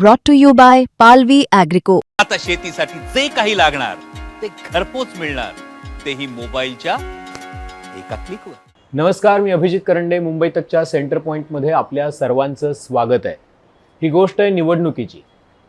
brought to you by Palvi Agrico. आता शेतीसाठी जे काही लागणार ते घरपोच मिळणार. तेही मोबाईलच्या एका क्लिकवर नमस्कार मी अभिजित करंडे मुंबई तकच्या सेंटर पॉईंटमध्ये आपल्या सर्वांचं स्वागत आहे. ही गोष्ट आहे निवडणुकीची.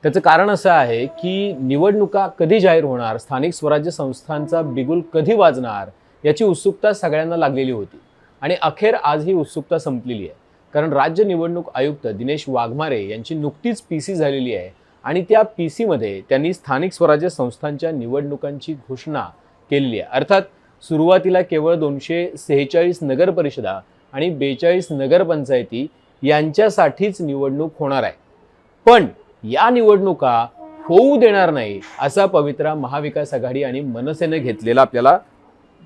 त्याचं कारण असं आहे की निवडणुका कधी जाहीर होणार स्थानिक स्वराज्य संस्थांचा बिगुल कधी वाजणार याची उत्सुकता सगळ्यांना लागलेली होती. आणि अखेर आज ही उत्सुकता संपलेली आहे. कारण राज्य निवडणूक आयुक्त दिनेश वाघमारे यांची नुकतीच पी सी झालेली आहे आणि त्या पी सीमध्ये त्यांनी स्थानिक स्वराज्य संस्थांच्या निवडणुकांची घोषणा केलेली आहे. अर्थात सुरुवातीला केवळ दोनशे सेहेचाळीस नगरपरिषदा आणि बेचाळीस नगरपंचायती यांच्यासाठीच निवडणूक होणार आहे. पण या निवडणुका होऊ देणार नाही असा पवित्रा महाविकास आघाडी आणि मनसेने घेतलेला आपल्याला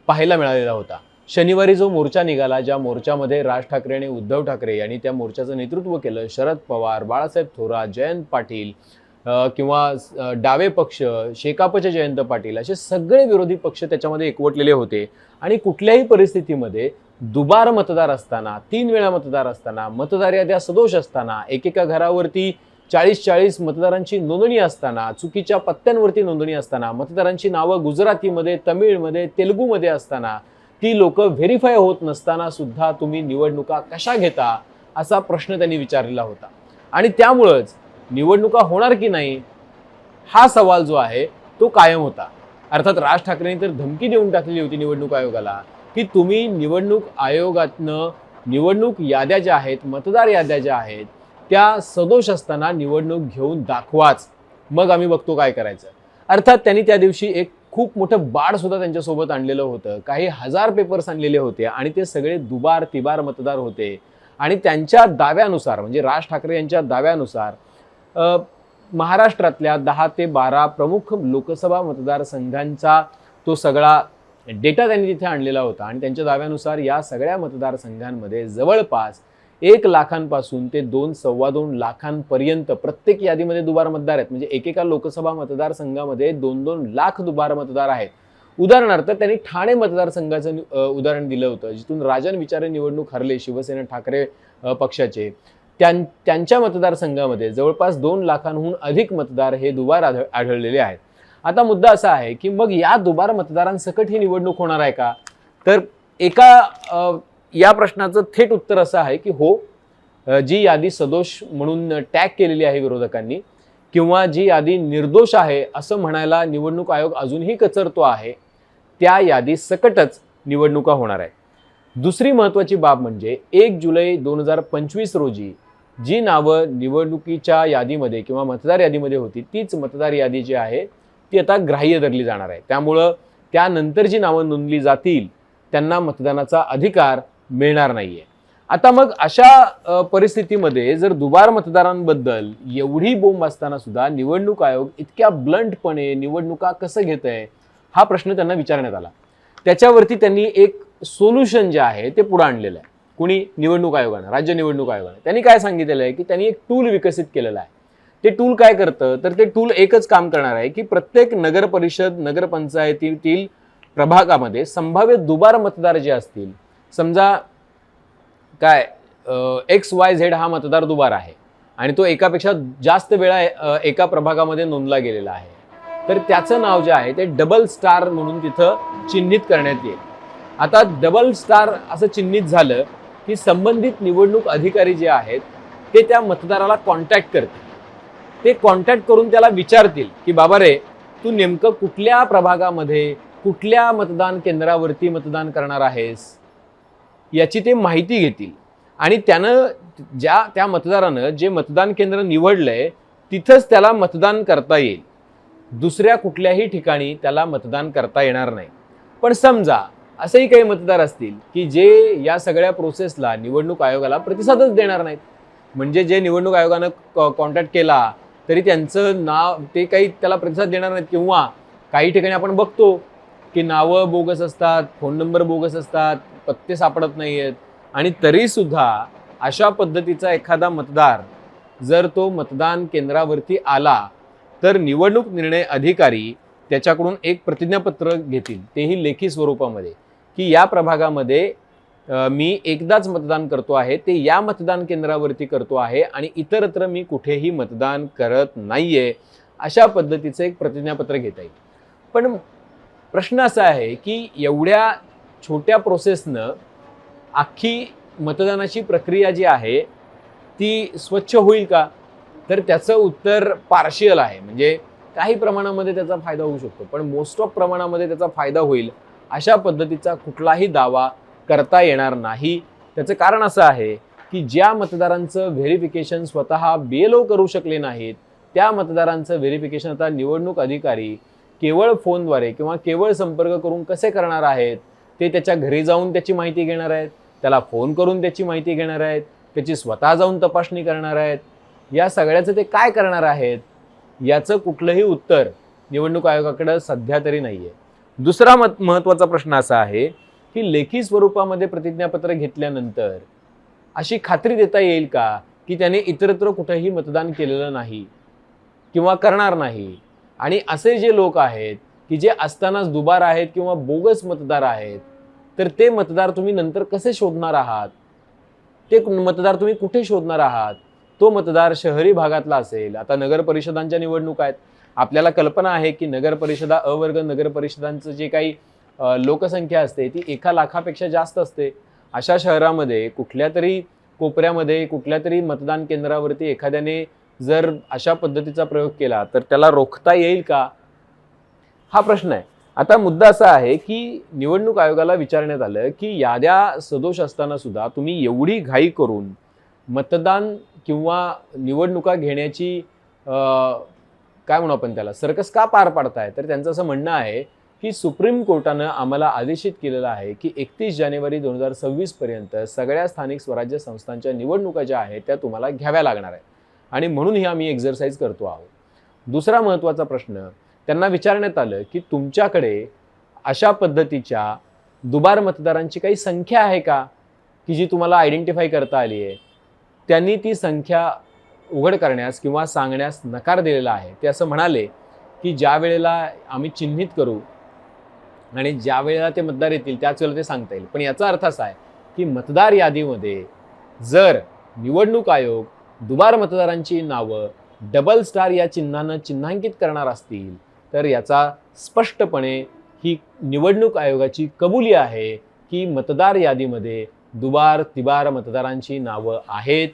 पाहायला मिळालेला होता. शनिवारी जो मोर्चा निघाला ज्या मोर्चामध्ये राज ठाकरे आणि उद्धव ठाकरे यांनी त्या मोर्चाचं नेतृत्व केलं शरद पवार बाळासाहेब थोरात जयंत पाटील किंवा डावे पक्ष शेकापचे जयंत पाटील असे सगळे विरोधी पक्ष त्याच्यामध्ये एकवटलेले होते. आणि कुठल्याही परिस्थितीमध्ये दुबार मतदार असताना तीन वेळा मतदार असताना मतदार याद्या सदोष असताना एकेका घरावरती चाळीस चाळीस मतदारांची नोंदणी असताना चुकीच्या पत्त्यांवरती नोंदणी असताना मतदारांची नावं गुजरातीमध्ये तमिळमध्ये तेलुगूमध्ये असताना ती लोक व्हेरीफाय होत नसताना सुद्धा तुम्ही निवडणुका कशा घेता असा प्रश्न त्यांनी विचारलेला होता. आणि त्यामुळंच निवडणुका होणार की नाही हा सवाल जो आहे तो कायम होता. अर्थात राज ठाकरेंनी तर धमकी देऊन टाकलेली होती निवडणूक आयोगाला की तुम्ही निवडणूक आयोगातनं निवडणूक याद्या ज्या आहेत मतदार याद्या ज्या आहेत त्या सदोष असताना निवडणूक घेऊन दाखवाच. मग आम्ही बघतो काय करायचं. अर्थात त्यांनी त्या दिवशी एक खूप मोठं बाड सुद्धा त्यांच्यासोबत आणलेलं होतं. काही हजार पेपर्स आणलेले होते आणि ते सगळे दुबार तिबार मतदार होते. आणि त्यांच्या दाव्यानुसार म्हणजे राज ठाकरे यांच्या दाव्यानुसार महाराष्ट्रातल्या दहा ते बारा प्रमुख लोकसभा मतदारसंघांचा तो सगळा डेटा त्यांनी तिथे आणलेला होता. आणि त्यांच्या दाव्यानुसार या सगळ्या मतदारसंघांमध्ये जवळपास एक लाखांपासून ते दोन सव्वा दोन लाखांपर्यंत प्रत्येक यादीमध्ये दुबार मतदार आहेत. म्हणजे एकेका लोकसभा मतदारसंघामध्ये दोन दोन लाख दुबार मतदार आहेत. उदाहरणार्थ त्यांनी ठाणे मतदारसंघाचं उदाहरण दिलं होतं जिथून राजन विचारे निवडणूक हरले शिवसेना ठाकरे पक्षाचे. त्यां त्यांच्या मतदारसंघामध्ये जवळपास दोन लाखांहून अधिक मतदार हे दुबार आढळ आढळलेले आहेत. आता मुद्दा असा आहे की मग या दुबार मतदारांसकट ही निवडणूक होणार आहे का? तर एका या प्रश्नाचं थेट उत्तर असं आहे की हो जी यादी सदोष म्हणून टॅग केलेली आहे विरोधकांनी किंवा जी यादी निर्दोष आहे असं म्हणायला निवडणूक आयोग अजूनही कचरतो आहे त्या यादी सकटच निवडणुका होणार आहे. दुसरी महत्त्वाची बाब म्हणजे एक जुलै दोन हजार पंचवीस रोजी जी नावं निवडणुकीच्या यादीमध्ये किंवा मतदार यादीमध्ये होती तीच मतदार यादी जी आहे ती आता ग्राह्य धरली जाणार आहे. त्यामुळं त्यानंतर जी नावं नोंदली जातील त्यांना मतदानाचा अधिकार मिळणार नाहीये. आता मग अशा परिस्थितीमध्ये जर दुबार मतदारांबद्दल एवढी बोंब असताना सुद्धा निवडणूक आयोग इतक्या ब्लंटपणे निवडणुका कसं घेत आहे हा प्रश्न त्यांना विचारण्यात आला. त्याच्यावरती त्यांनी एक सोल्युशन जे आहे ते पुढं आणलेलं आहे. कुणी? निवडणूक आयोगानं राज्य निवडणूक आयोगानं. त्यांनी काय सांगितलेलं आहे की त्यांनी एक टूल विकसित केलेलं आहे. ते टूल काय करतं? तर ते टूल एकच काम करणार आहे की प्रत्येक नगर परिषद नगरपंचायतीतील प्रभागामध्ये संभाव्य दुबार मतदार जे असतील समजा काय एक्स वाय झेड हा मतदार दुबार आहे आणि तो एकापेक्षा जास्त वेळा एका प्रभागामध्ये नोंदला गेलेला आहे. तर त्याचं नाव जे आहे ते डबल स्टार म्हणून तिथं चिन्हित करण्यात येईल. आता डबल स्टार असं चिन्हित झालं की संबंधित निवडणूक अधिकारी जे आहेत ते त्या मतदाराला कॉन्टॅक्ट करतील. ते कॉन्टॅक्ट करून त्याला विचारतील की बाबा रे तू नेमकं कुठल्या प्रभागामध्ये कुठल्या मतदान केंद्रावरती मतदान करणार आहेस? याची ते माहिती घेतील. आणि त्यानं ज्या त्या मतदारानं जे मतदान केंद्र निवडलं आहे तिथंच त्याला मतदान करता येईल. दुसऱ्या कुठल्याही ठिकाणी त्याला मतदान करता येणार नाही. पण समजा असेही काही मतदार असतील की जे या सगळ्या प्रोसेसला निवडणूक आयोगाला प्रतिसादच देणार नाहीत. म्हणजे जे निवडणूक आयोगानं कॉन्टॅक्ट केला तरी त्यांचं नाव ते काही त्याला प्रतिसाद देणार नाहीत. किंवा काही ठिकाणी आपण बघतो की नावं बोगस असतात फोन नंबर बोगस असतात पत्ते सापडत नाही आहेत आणि तरीसुद्धा अशा पद्धतीचा एखादा मतदार जर तो मतदान केंद्रावरती आला तर निवडणूक निर्णय अधिकारी त्याच्याकडून एक प्रतिज्ञापत्र घेतील तेही लेखी स्वरूपामध्ये. की या प्रभागामध्ये मी एकदाच मतदान करतो आहे ते या मतदान केंद्रावरती करतो आहे आणि इतरत्र मी कुठेही मतदान करत नाही आहे अशा पद्धतीचं एक प्रतिज्ञापत्र घेता येईल. पण प्रश्न असा आहे की एवढ्या छोट्या प्रोसेसनं अख्खी मतदानाची प्रक्रिया जी आहे ती स्वच्छ होईल का? तर त्याचं उत्तर पार्शियल आहे. म्हणजे काही प्रमाणामध्ये त्याचा फायदा होऊ शकतो पण मोस्ट ऑफ प्रमाणामध्ये त्याचा फायदा होईल अशा पद्धतीचा कुठलाही दावा करता येणार नाही. त्याचं कारण असं आहे की ज्या मतदारांचं व्हेरिफिकेशन स्वतः बी एल ओ करू शकले नाहीत त्या मतदारांचं व्हेरिफिकेशन आता निवडणूक अधिकारी केवळ फोनद्वारे किंवा केवळ संपर्क करून कसे करणार आहेत ते त्याच्या घरी जाऊन त्याची माहिती घेणार आहेत त्याला फोन करून त्याची माहिती घेणार आहेत त्याची स्वतः जाऊन तपासणी करणार आहेत. या सगळ्याचं ते काय करणार आहेत याचं कुठलंही उत्तर निवडणूक आयोगाकडं सध्या तरी नाही आहे दुसरा मत महत्त्वाचा प्रश्न असा आहे की लेखी स्वरूपामध्ये प्रतिज्ञापत्र घेतल्यानंतर अशी खात्री देता येईल का की त्याने इतरत्र कुठंही मतदान केलेलं नाही किंवा करणार नाही? आणि असे जे लोक आहेत की जे असतानाच दुबार आहेत किंवा बोगस मतदार आहेत तर ते मतदार तुम्ही नंतर कसे शोधणार आहात? ते मतदार तुम्ही कुठे शोधणार आहात? तो मतदार शहरी भागातला असेल. आता नगर परिषदांच्या निवडणुका आहेत. आपल्याला कल्पना आहे की नगर परिषदा अवर्ग नगर परिषदांचं जे काही लोकसंख्या असते ती एका लाखापेक्षा जास्त असते. अशा शहरामध्ये कुठल्या तरी कोपऱ्यामध्ये कुठल्या तरी मतदान केंद्रावरती एखाद्याने जर अशा पद्धतीचा प्रयोग केला तर त्याला रोखता येईल का? हा प्रश्न आहे. आता मुद्दा असा आहे की निवडणूक आयोगाला विचारण्यात आलं की याद्या सदोष असताना सुद्धा तुम्ही एवढी घाई करून मतदान किंवा निवडणुका घेण्याची काय म्हणू आपण त्याला सर्कस का पार पाडताय? तर त्यांचं असं म्हणणं आहे की सुप्रीम कोर्टानं आम्हाला आदेशित केलेलं आहे की एकतीस जानेवारी दोन हजार सव्वीस पर्यंत सगळ्या स्थानिक स्वराज्य संस्थांच्या निवडणुका ज्या आहेत त्या तुम्हाला घ्याव्या लागणार आहेत. आणि म्हणून ही आम्ही एक्झरसाईज करतो आहोत. दुसरा महत्त्वाचा प्रश्न त्यांना विचारण्यात आलं की तुमच्याकडे अशा पद्धतीच्या दुबार मतदारांची काही संख्या आहे का? की जी तुम्हाला आयडेंटिफाय करता आली आहे? त्यांनी ती संख्या उघड करण्यास किंवा सांगण्यास नकार दिलेला आहे. ते असं म्हणाले की ज्या वेळेला आम्ही चिन्हित करू आणि ज्या वेळेला ते मतदार येतील त्याच वेळेला ते सांगता येईल. पण याचा अर्थ असा आहे की मतदार यादीमध्ये जर निवडणूक आयोग दुबार मतदारांची नावं डबल स्टार या चिन्हानं चिन्हांकित करणार असतील तर याचा स्पष्टपणे ही निवडणूक आयोगाची कबुली आहे की मतदार यादीमध्ये दुबार तिबार मतदारांची नावं आहेत.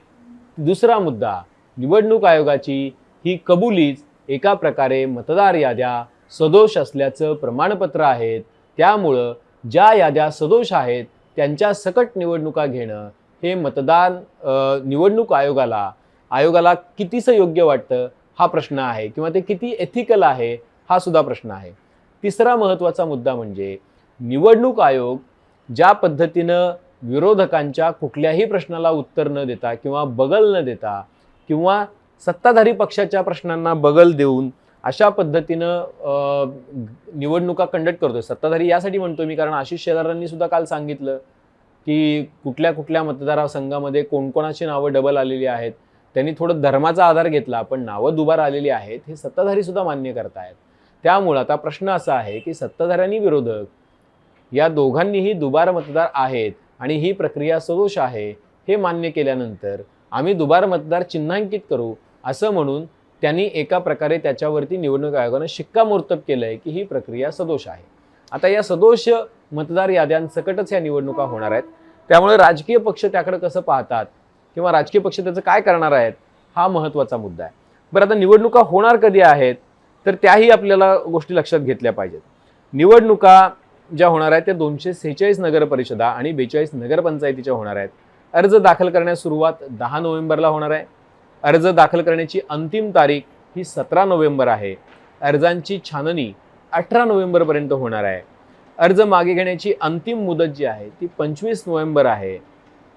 दुसरा मुद्दा निवडणूक आयोगाची ही कबुलीच एका प्रकारे मतदार याद्या सदोष असल्याचं प्रमाणपत्र आहेत. त्यामुळं ज्या याद्या सदोष आहेत त्यांच्या सकट निवडणुका घेणं हे मतदान निवडणूक आयोगाला आयोगाला कितीसं योग्य वाटतं हा प्रश्न आहे किंवा ते किती एथिकल आहे हा सुद्धा प्रश्न आहे. तिसरा महत्त्वाचा मुद्दा म्हणजे निवडणूक आयोग ज्या पद्धतीनं विरोधकांच्या कुठल्याही प्रश्नाला उत्तर न देता किंवा बगल न देता किंवा सत्ताधारी पक्षाच्या प्रश्नांना बगल देऊन अशा पद्धतीनं निवडणुका कंडक्ट करतोय. सत्ताधारी यासाठी म्हणतो मी कारण आशिष शेलारांनी सुद्धा काल सांगितलं की कुठल्या कुठल्या मतदारसंघामध्ये कोणकोणाची नावं डबल आलेली आहेत. त्यांनी थोडं धर्माचा आधार घेतला पण नावं दुबार आलेली आहेत हे सत्ताधारी सुद्धा मान्य करतायत. त्यामुळं आता प्रश्न असा आहे की सत्ताधाऱ्यांनी विरोधक या दोघांनीही दुबार मतदार आहेत आणि ही प्रक्रिया सदोष आहे हे मान्य केल्यानंतर आम्ही दुबार मतदार चिन्हांकित करू असं म्हणून त्यांनी एका प्रकारे त्याच्यावरती निवडणूक आयोगानं शिक्कामोर्तब केलं आहे की ही प्रक्रिया सदोष आहे. आता या सदोष मतदार याद्यांसकटच या निवडणुका होणार आहेत. त्यामुळे राजकीय पक्ष त्याकडे कसं पाहतात किंवा राजकीय पक्ष त्याचं काय करणार आहेत हा महत्त्वाचा मुद्दा आहे. बरं आता निवडणुका होणार कधी आहेत? तर त्याही आपल्याला गोष्टी लक्षात घेतल्या पाहिजेत. निवडणुका ज्या होणार आहेत त्या दोनशे सेहेचाळीस नगरपरिषदा आणि बेचाळीस नगरपंचायतीच्या होणार आहेत. अर्ज दाखल करण्यास सुरुवात दहा नोव्हेंबरला होणार आहे. अर्ज दाखल करण्याची अंतिम तारीख ही सतरा नोव्हेंबर आहे. अर्जांची छाननी अठरा नोव्हेंबरपर्यंत होणार आहे. अर्ज मागे घेण्याची अंतिम मुदत जी आहे ती पंचवीस नोव्हेंबर आहे.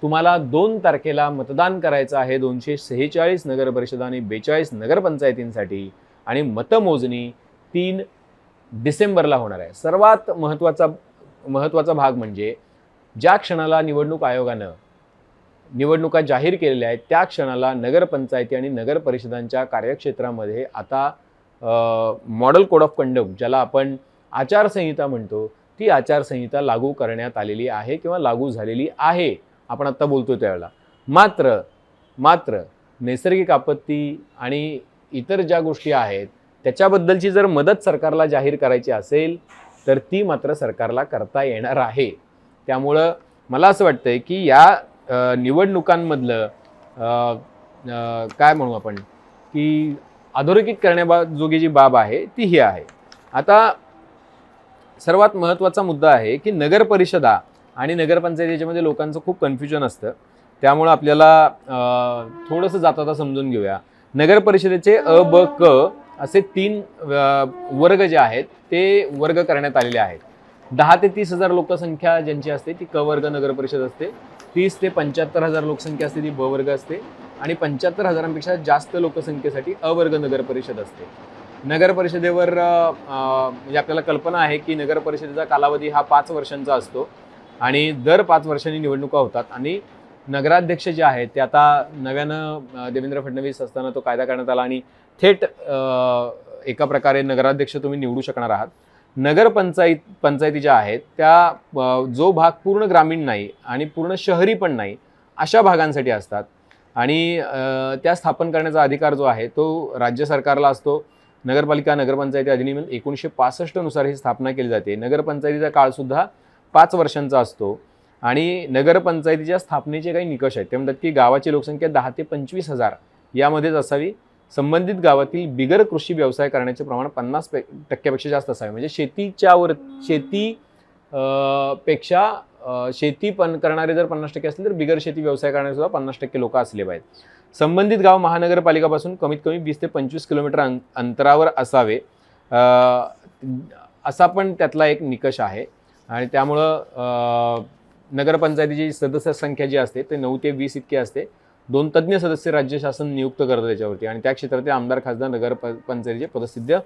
तुम्हाला दोन तारखेला मतदान करायचं आहे दोनशे सेहेचाळीस नगरपरिषदा आणि बेचाळीस नगरपंचायतींसाठी आणि मतमोजणी तीन डिसेंबरला होणार आहे. सर्वात महत्त्वाचा महत्त्वाचा भाग म्हणजे ज्या क्षणाला निवडणूक आयोगानं निवडणुका जाहीर केलेल्या आहेत त्या क्षणाला नगरपंचायती आणि नगर परिषदांच्या कार्यक्षेत्रामध्ये आता मॉडेल कोड ऑफ कंडक्ट ज्याला आपण आचारसंहिता म्हणतो ती आचारसंहिता लागू करण्यात आलेली आहे किंवा लागू झालेली आहे आपण आत्ता बोलतो त्यावेळेला. मात्र मात्र नैसर्गिक आपत्ती आणि इतर ज्या गोष्टी आहेत त्याच्याबद्दलची जर मदत सरकारला जाहीर करायची असेल तर ती मात्र सरकारला करता येणार आहे. त्यामुळं मला असं वाटतंय की या निवडणुकांमधलं काय म्हणू आपण की अधोरेखित करण्याजोगी जी बाब आहे ती ही आहे. आता सर्वात महत्त्वाचा मुद्दा आहे की नगर परिषदा आणि नगरपंचायत याच्यामध्ये लोकांचं खूप कन्फ्युजन असतं. त्यामुळं आपल्याला थोडंसं जाता समजून घेऊया. नगर परिषदेचे अ ब क असे तीन वर्ग जे आहेत ते वर्ग करण्यात आलेले आहेत. दहा ते तीस हजार लोकसंख्या ज्यांची असते ती क वर्ग नगर परिषद असते. तीस ते पंच्याहत्तर हजार लोकसंख्या असते ती ब वर्ग असते. आणि पंच्याहत्तर हजारांपेक्षा जास्त लोकसंख्येसाठी अ वर्ग नगर परिषद असते. नगर परिषदेवर म्हणजे आपल्याला कल्पना आहे की नगर परिषदेचा कालावधी हा पाच वर्षांचा असतो. आणि दर पाच वर्षांनी निवडणुका होतात. आणि नगराध्यक्ष जे आहेत ते आता नव्यानं देवेंद्र फडणवीस असताना तो कायदा करण्यात आला आणि थेट एका प्रकारे नगराध्यक्ष तुम्ही निवडू शकणार आहात. नगरपंचायत पंचायती ज्या आहेत त्या जो भाग पूर्ण ग्रामीण नाही आणि पूर्ण शहरी पण नाही अशा भागांसाठी असतात. आणि त्या स्थापन करण्याचा अधिकार जो आहे तो राज्य सरकारला असतो. नगरपालिका नगरपंचायती अधिनियम एकोणीसशे पासष्टनुसार ही स्थापना केली जाते. नगरपंचायतीचा काळसुद्धा पाच वर्षांचा असतो. आणि नगरपंचायतीच्या स्थापनेचे काही निकष आहेत. ते म्हणतात की गावाची लोकसंख्या दहा ते पंचवीस हजार यामध्येच असावी. संबंधित गावातील बिगर कृषी व्यवसाय करण्याचे प्रमाण पन्नास पे टक्क्यापेक्षा जास्त असावे. म्हणजे शेतीच्या वर शेती पेक्षा शेती पण करणारे जर पन्नास टक्के असतील तर बिगर शेती व्यवसाय करणारे सुद्धा पन्नास टक्के लोक असले पाहिजेत. संबंधित गाव महानगरपालिकापासून कमीत कमी वीस ते पंचवीस किलोमीटर अं- अंतरावर असावे. असा पण त्यातला एक निकष आहे. आणि त्यामुळं नगरपंचायतीची सदस्य संख्या जी असते ते नऊ ते वीस इतकी असते. दोन तज्ज्ञ सदस्य राज्य शासन नियुक्त करतं त्याच्यावरती आणि त्या क्षेत्रातील आमदार खासदार नगर प- पंचायतीचे पदसिद्ध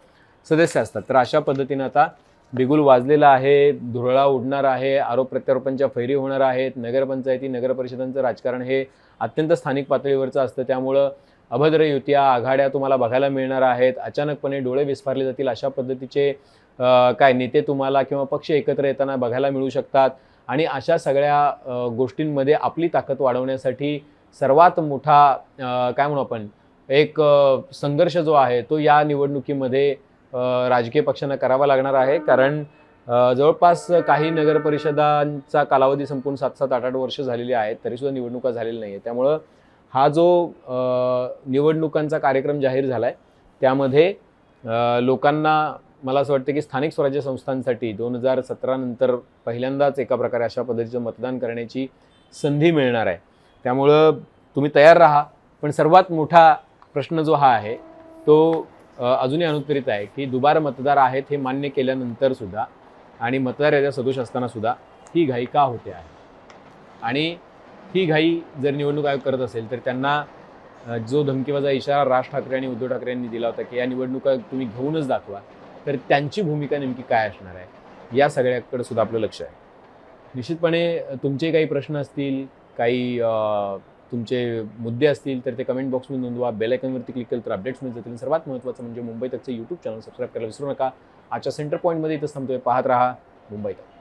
सदस्य असतात. तर अशा पद्धतीनं आता बिगुल वाजलेला आहे धुरळा उडणार आहे आरोप प्रत्यारोपांच्या फैरी होणार आहेत नगरपंचायती नगरपरिषदांचं राजकारण हे अत्यंत स्थानिक पातळीवरचं असतं. त्यामुळं अभद्र युत्या आघाड्या तुम्हाला बघायला मिळणार आहेत. अचानकपणे डोळे विस्फारले जातील अशा पद्धतीचे काय नेते तुम्हाला किंवा पक्ष एकत्र येताना बघायला मिळू शकतात. आणि अशा सगळ्या गोष्टींमध्ये आपली ताकद वाढवण्यासाठी सर्वात मोठा काय म्हणू आपण एक संघर्ष जो आहे तो या निवडणुकीमध्ये राजकीय पक्षांना करावा लागणार आहे. कारण जवळपास काही नगर परिषदांचा कालावधी संपून सात सात आठ आठ वर्ष झालेली आहेत तरीसुद्धा निवडणुका झालेल्या नाही आहेत त्यामुळं हा जो निवडणुकांचा कार्यक्रम जाहीर झाला आहे त्यामध्ये लोकांना मला असं वाटतं की स्थानिक स्वराज्य संस्थांसाठी दोन हजार सतरानंतर पहिल्यांदाच एका प्रकारे अशा पद्धतीचं मतदान करण्याची संधी मिळणार आहे. त्यामुळं तुम्ही तयार राहा. पण सर्वात मोठा प्रश्न जो हा आहे तो अजूनही अनुत्तरित आहे की दुबार मतदार आहेत हे मान्य केल्यानंतर सुद्धा आणि मतदार याद्या सदोष असताना सुद्धा ही घाई का होते आहे? आणि ही घाई जर निवडणूक आयोग करत असेल तर त्यांना जो धमकीवाजा इशारा राज ठाकरे आणि उद्धव ठाकरे यांनी दिला होता की या निवडणुका तुम्ही घेऊनच दाखवा. तर त्यांची भूमिका नेमकी काय असणार आहे? या सगळ्याकडे सुद्धा आपलं लक्ष आहे. निश्चितपणे तुमचे काही प्रश्न असतील काही तुमचे मुद्दे असतील तर ते कमेंट बॉक्समध्ये नोंदवा. बेल आयकॉनवरती क्लिक केलं तर अपडेट्स मिळत जातील. सर्वात महत्त्वाचं म्हणजे मुंबई तकचं यूट्यूब चॅनल सबस्क्राईब करायला विसरू नका. आजच्या सेंटर पॉईंटमध्ये इथं थांबतोय. पाहत राहा मुंबई तक